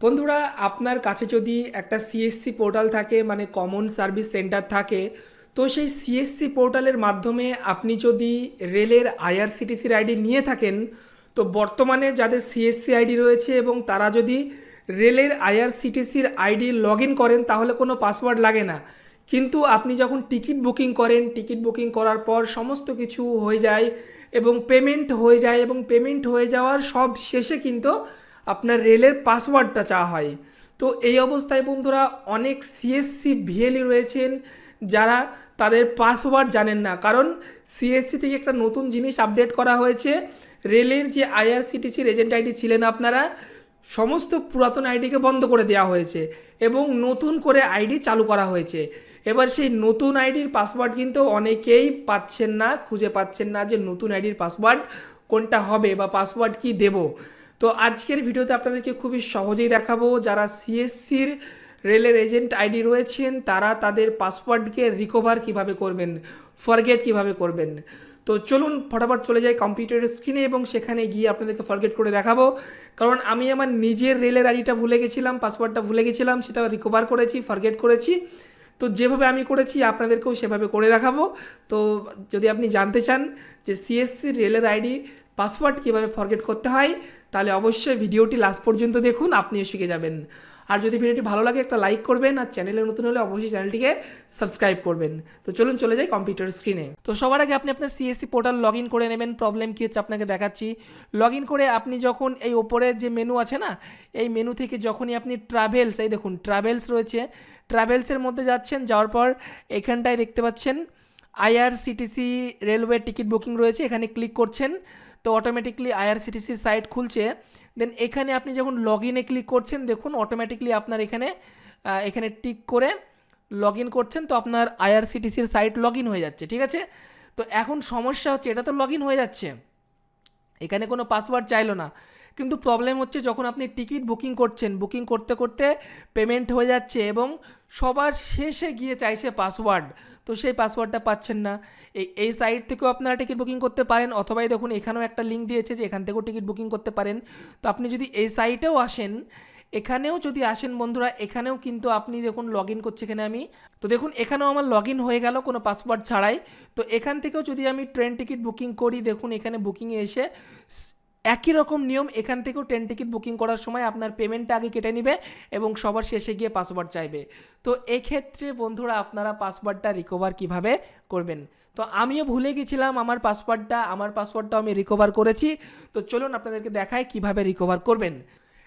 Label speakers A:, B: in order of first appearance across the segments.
A: বন্ধুরা, আপনার কাছে যদি একটা সিএসসি পোর্টাল থাকে মানে কমন সার্ভিস সেন্টার থাকে, তো সেই সিএসসি পোর্টালের মাধ্যমে আপনি যদি রেলের আইআরসিটিসির আইডি নিয়ে থাকেন, তো বর্তমানে যাদের সিএসসি আইডি রয়েছে এবং তারা যদি রেলের আইআরসিটিসির আইডি লগ ইন করেন, তাহলে কোনো পাসওয়ার্ড লাগে না। কিন্তু আপনি যখন টিকিট বুকিং করেন, টিকিট বুকিং করার পর সমস্ত কিছু হয়ে যায় এবং পেমেন্ট হয়ে যায় এবং পেমেন্ট হয়ে যাওয়ার সব শেষে কিন্তু আপনার রেলের পাসওয়ার্ডটা চাওয়া হয়। তো এই অবস্থায় বন্ধুরা অনেক সিএসসি ভিএলই রয়েছেন যারা তাদের পাসওয়ার্ড জানেন না। কারণ সিএসসি থেকে একটা নতুন জিনিস আপডেট করা হয়েছে। রেলের যে আইআরসিটিসির এজেন্ট আইডি ছিলেন আপনারা, সমস্ত পুরাতন আইডিকে বন্ধ করে দেওয়া হয়েছে এবং নতুন করে আইডি চালু করা হয়েছে। এবার সেই নতুন আইডির পাসওয়ার্ড কিন্তু অনেকেই পাচ্ছেন না, খুঁজে পাচ্ছেন না যে নতুন আইডির পাসওয়ার্ড কোনটা হবে বা পাসওয়ার্ড কি দেব। তো আজকের ভিডিওতে আপনাদেরকে খুবই সহজেই দেখাবো যারা সিএসসির রেলের এজেন্ট আইডি রয়েছেন, তারা তাদের পাসওয়ার্ডকে রিকভার কীভাবে করবেন ফরগেট কীভাবে করবেন। তো চলুন ফটাফট চলে যাই কম্পিউটারের স্ক্রিনে এবং সেখানে গিয়ে আপনাদেরকে ফরগেট করে দেখাবো। কারণ আমি আমার নিজের রেলের আইডিটা ভুলে গেছিলাম, পাসওয়ার্ডটা ভুলে গেছিলাম, সেটা রিকভার করেছি ফরগেট করেছি। তো যেভাবে আমি করেছি, আপনাদেরকেও সেভাবে করে দেখাবো। তো যদি আপনি জানতে চান যে সিএসসি রেলের আইডি পাসওয়ার্ড কীভাবে ফরগেট করতে হয়, তাহলে অবশ্যই ভিডিওটি লাস্ট পর্যন্ত দেখুন, আপনিও শিখে যাবেন। আর যদি ভিডিওটি ভালো লাগে, একটা লাইক করবেন, আর চ্যানেলে নতুন হলে অবশ্যই চ্যানেলটিকে সাবস্ক্রাইব করবেন। তো চলুন চলে যাই কম্পিউটার স্ক্রিনে তো সবার আগে আপনি আপনার সিএসসি পোর্টাল লগ ইন করে নেবেন প্রবলেম কী হচ্ছে আপনাকে দেখাচ্ছি। লগ ইন করে আপনি যখন এই ওপরে যে মেনু আছে না, এই মেনু থেকে যখনই আপনি ট্রাভেলস এই দেখুন ট্রাভেলস রয়েছে। ট্রাভেলসের মধ্যে যাচ্ছেন, যাওয়ার পর এখানটায় দেখতে পাচ্ছেন আইআরসিটিসি রেলওয়ে টিকিট বুকিং রয়েছে, এখানে ক্লিক করছেন। তো অটোমেটিকলি আইআরসিটিসির সাইট খুলছে। দেন এখানে আপনি যখন লগ ইনে ক্লিক করছেন, দেখুন অটোমেটিকলি আপনার এখানে এখানে টিক করে লগ ইন করছেন, তো আপনার আইআরসিটিসির সাইট লগ ইন হয়ে যাচ্ছে, ঠিক আছে? তো এখন সমস্যা হচ্ছে, এটা তো লগ ইন হয়ে যাচ্ছে। এখানে কোনো পাসওয়ার্ড চাইলো না। কিন্তু প্রবলেম হচ্ছে যখন আপনি টিকিট বুকিং করছেন। বুকিং করতে করতে পেমেন্ট হয়ে যাচ্ছে এবং সবার শেষে গিয়ে চাইছে পাসওয়ার্ড তো সেই পাসওয়ার্ডটা পাচ্ছেন না। এই এই সাইট থেকেও আপনারা টিকিট বুকিং করতে পারেন অথবাই দেখুন, এখানেও একটা লিঙ্ক দিয়েছে যে এখান থেকেও টিকিট বুকিং করতে পারেন। তো আপনি যদি এই সাইটেও আসেন, এখানেও যদি আসেন বন্ধুরা, এখানেও কিন্তু আপনি দেখুন লগ ইন করছে এখানে আমি। তো দেখুন, এখানেও আমার লগ ইন হয়ে গেল, কোনো পাসওয়ার্ড ছাড়াই। তো এখান থেকেও যদি আমি ট্রেন টিকিট বুকিং করি, দেখুন এখানে বুকিংয়ে এসে একই রকম নিয়ম, এখান থেকেও ট্রেন টিকিট বুকিং করার সময় আপনার পেমেন্টটা আগে কেটে নেবে এবং সবার শেষে গিয়ে পাসওয়ার্ড চাইবে। তো এক্ষেত্রে বন্ধুরা আপনারা পাসওয়ার্ডটা রিকভার কীভাবে করবেন? তো আমিও ভুলে গেছিলাম আমার পাসওয়ার্ডটা আমার পাসওয়ার্ডটাও আমি রিকভার করেছি। তো চলুন আপনাদেরকে দেখায় কীভাবে রিকভার করবেন।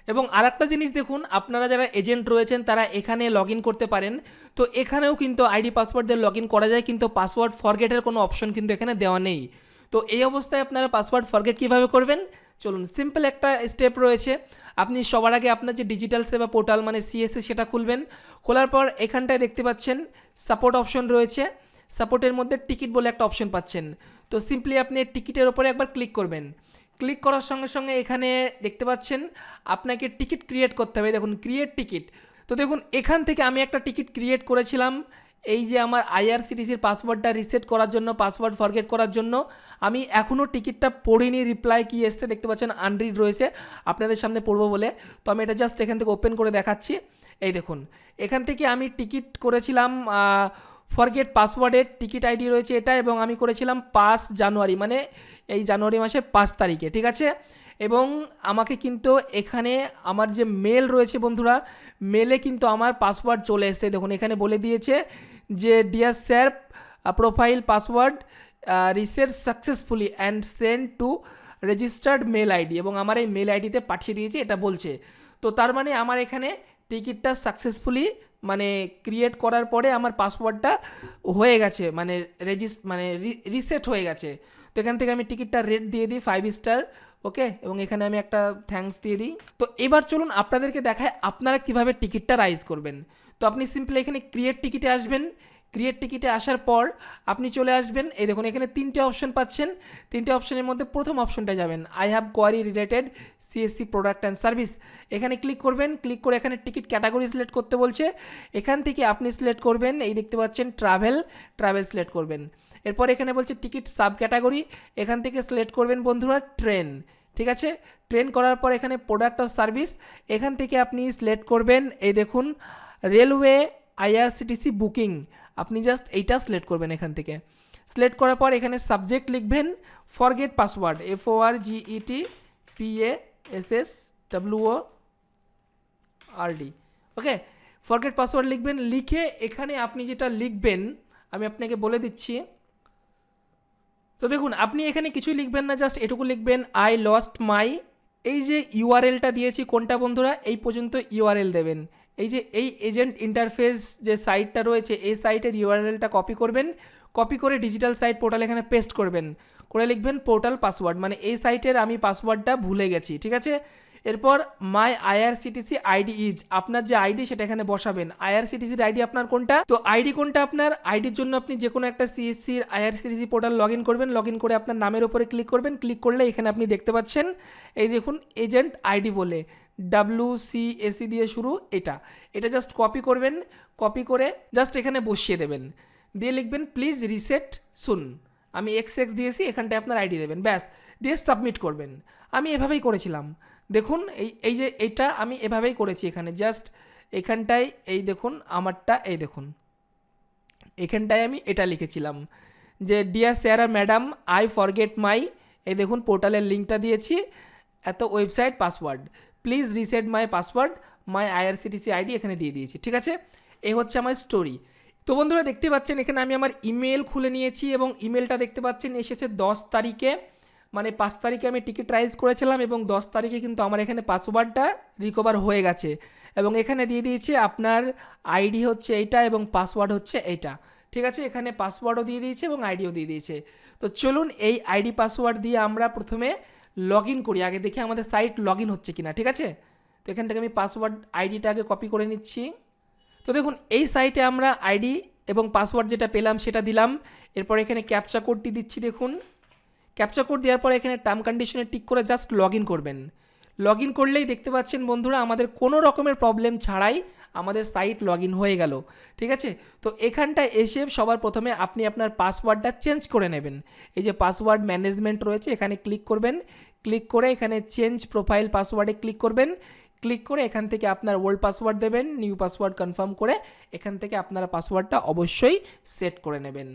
A: এবং আরেকটা জিনিস দেখুন, আপনারা যারা এজেন্ট রয়েছেন, তারা এখানে লগ করতে পারেন। তো এখানেও কিন্তু আইডি পাসওয়ার্ড দিয়ে লগ করা যায়, কিন্তু পাসওয়ার্ড ফরগেটের কোনো অপশন কিন্তু এখানে দেওয়া নেই। তো এই অবস্থায় আপনারা পাসওয়ার্ড ফরগেট কীভাবে করবেন? চলুন সিম্পল একটা স্টেপ রয়েছে। আপনি সবার আগে আপনার যে ডিজিটাল সেবা পোর্টাল মানে সিএসসি সেটা খুলবেন। খোলার পর এখানটায় দেখতে পাচ্ছেন সাপোর্ট অপশন রয়েছে। সাপোর্টের মধ্যে টিকিট বলে একটা অপশন পাচ্ছেন। তো সিম্পলি আপনি টিকিটের ওপরে একবার ক্লিক করবেন। ক্লিক করার সঙ্গে সঙ্গে এখানে দেখতে পাচ্ছেন আপনাকে টিকিট ক্রিয়েট করতে হবে। দেখুন ক্রিয়েট টিকিট তো দেখুন, এখান থেকে আমি একটা টিকিট ক্রিয়েট করেছিলাম। এই যে আমার আইআরসিটিসির পাসওয়ার্ডটা রিসেট করার জন্য পাসওয়ার্ড ফরগেট করার জন্য, আমি এখনও টিকিটটা পড়িনি রিপ্লাই কি এসছে দেখতে পাচ্ছেন আনরিড রয়েছে, আপনাদের সামনে পড়ব বলে। তো আমি এটা জাস্ট এখান থেকে ওপেন করে দেখাচ্ছি। এই দেখুন, এখান থেকে আমি টিকিট করেছিলাম ফরগেট পাসওয়ার্ডের টিকিট আইডি রয়েছে এটা, এবং আমি করেছিলাম পাঁচ জানুয়ারি মানে এই জানুয়ারি মাসের পাঁচ তারিখে, ঠিক আছে? এবং আমাকে কিন্তু এখানে আমার যে মেল রয়েছে বন্ধুরা মেলে কিন্তু আমার পাসওয়ার্ড চলে এসেছে। দেখুন, এখানে বলে দিয়েছে যে dear sir profile password reset successfully and send to registered mail ID এবং আমার এই মেল আইডিতে পাঠিয়ে দিয়েছে, এটা বলছে। তো তার মানে আমার এখানে টিকিটটা সাকসেসফুলি মানে ক্রিয়েট করার পরে আমার পাসওয়ার্ডটা হয়ে গেছে মানে রেজিস মানে রিসেট হয়ে গেছে। তো এখান থেকে আমি টিকিটটা রেট দিয়ে দিই ফাইভ স্টার ওকে? এবং এখানে আমি একটা থ্যাঙ্কস দিয়ে দিই। তো এবার চলুন আপনাদেরকে দেখায় আপনারা কীভাবে টিকিটটা রাইজ করবেন। তো আপনি সিম্পলি এখানে ক্রিয়েট টিকিটে আসবেন। ক্রিয়েট টিকিটে আসার পর আপনি চলে আসবেন। এই দেখুন, এখানে তিনটে অপশন পাচ্ছেন। তিনটে অপশনের মধ্যে প্রথম অপশনটা যাবেন। I have query related CSC product and service এখানে ক্লিক করবেন। ক্লিক করে এখানে টিকিট ক্যাটাগরি সিলেক্ট করতে বলছে। এখান থেকে আপনি সিলেক্ট করবেন। এই দেখতে পাচ্ছেন ট্রাভেল ট্রাভেল সিলেক্ট করবেন। এরপর এখানে বলছে টিকিট সাব ক্যাটাগরি এখান থেকে সিলেক্ট করবেন বন্ধুরা ট্রেন, ঠিক আছে? ট্রেন করার পর এখানে প্রোডাক্ট অফ সার্ভিস এখান থেকে আপনি সিলেক্ট করবেন, এই দেখুন রেলওয়ে আইআরসিটিসি বুকিং আপনি জাস্ট এইটা সিলেক্ট করবেন এখান থেকে। সিলেক্ট করার পর এখানে সাবজেক্ট লিখবেন forget password F O R G E T P A S S W R D okay forget password লিখবেন, লিখে এখানে আপনি যেটা লিখবেন, আমি আপনাকে বলে দিচ্ছি তো দেখুন, আপনি এখানে কিছুই লিখবেন না জাস্ট এটুকু লিখবেন আই লস্ট মাই এই যে ইউআরএলটা দিয়েছি, কোনটা বন্ধুরা? এই পর্যন্ত ইউআরএল দেবেন। এই যে এই এজেন্ট ইন্টারফেস যে সাইটটা রয়েছে, এই সাইটের ইউআরএলটা কপি করবেন কপি করে ডিজিটাল সাইট পোর্টাল এখানে পেস্ট করবেন। করে লিখবেন পোর্টাল পাসওয়ার্ড মানে এই সাইটের আমি পাসওয়ার্ডটা ভুলে গেছি, ঠিক আছে? এরপর মাই আইআরসিটিসি আইডি ইজ আপনার যে আইডি সেটা এখানে বসাবেন। আইআরসিটিসির আইডি আপনার কোনটা? তো আইডি কোনটা আপনার? আইডির জন্য আপনি যে কোনো একটা সিএসসির আইআরসিটিসি পোর্টাল লগ ইন করবেন। লগ ইন করে আপনার নামের উপরে ক্লিক করবেন। ক্লিক করলে এখানে আপনি দেখতে পাচ্ছেন, এই দেখুন এজেন্ট আইডি বলে। ডাব্লু সি এসি দিয়ে শুরু এটা। এটা জাস্ট কপি করবেন। কপি করে জাস্ট এখানে বসিয়ে দেবেন। দিয়ে লিখবেন প্লিজ রিসেট সুন আমি এক্স এক্স দিয়েছি, এখানটায় আপনার আইডি দেবেন, ব্যাস, দিয়ে সাবমিট করবেন। আমি এভাবেই করেছিলাম। দেখুন, এই এই যে এইটা আমি এভাবেই করেছি এখানে জাস্ট এখানটায় এই দেখুন, আমারটা এই দেখুন। এখানটায় আমি এটা লিখেছিলাম যে dear sir madam I forget my এই দেখুন পোর্টালের লিঙ্কটা দিয়েছি, এত website password please reset my password my IRCTC ID এখানে দিয়ে দিয়েছি, ঠিক আছে? এই হচ্ছে আমার স্টোরি তো বন্ধুরা দেখতে পাচ্ছেন, এখানে আমি আমার ইমেল খুলে নিয়েছি এবং ইমেলটা দেখতে পাচ্ছেন, এসেছে দশ তারিখে। মানে পাঁচ তারিখে আমি টিকিট রাইজ করেছিলাম এবং দশ তারিখে কিন্তু আমার এখানে পাসওয়ার্ডটা রিকভার হয়ে গেছে। এবং এখানে দিয়ে দিয়েছি আপনার আইডি হচ্ছে এইটা এবং পাসওয়ার্ড হচ্ছে এইটা। ঠিক আছে, এখানে পাসওয়ার্ডও দিয়ে দিয়েছে এবং আইডিও দিয়ে দিয়েছে। তো চলুন এই আইডি পাসওয়ার্ড দিয়ে আমরা প্রথমে লগ ইন করি। আগে দেখি আমাদের সাইট লগ ইন হচ্ছে কিনা, ঠিক আছে? তো এখান থেকে আমি পাসওয়ার্ড আইডিটা আগে কপি করে নিচ্ছি। তো দেখুন, এই সাইটে আমরা আইডি এবং পাসওয়ার্ড যেটা পেলাম সেটা দিলাম। এরপর এখানে ক্যাপচা কোডটি দিচ্ছি, দেখুন। ক্যাপচা কোড দেওয়ার পর এখানে টার্ম কন্ডিশনে টিক করে জাস্ট লগ করবেন। লগ করলেই দেখতে পাচ্ছেন বন্ধুরা, আমাদের কোনো রকমের প্রবলেম ছাড়াই আমাদের সাইট লগ হয়ে গেল। ঠিক আছে? তো এখানটায় এসে সবার প্রথমে আপনি আপনার পাসওয়ার্ডটা চেঞ্জ করে নেবেন। এই যে পাসওয়ার্ড ম্যানেজমেন্ট রয়েছে, এখানে ক্লিক করবেন। ক্লিক করে এখানে চেঞ্জ প্রোফাইল পাসওয়ার্ডে ক্লিক করবেন। ক্লিক করে এখান থেকে আপনার ওল্ড পাসওয়ার্ড দেবেন নিউ পাসওয়ার্ড কনফার্ম করে এখান থেকে আপনারা পাসওয়ার্ডটা অবশ্যই সেট করে নেবেন।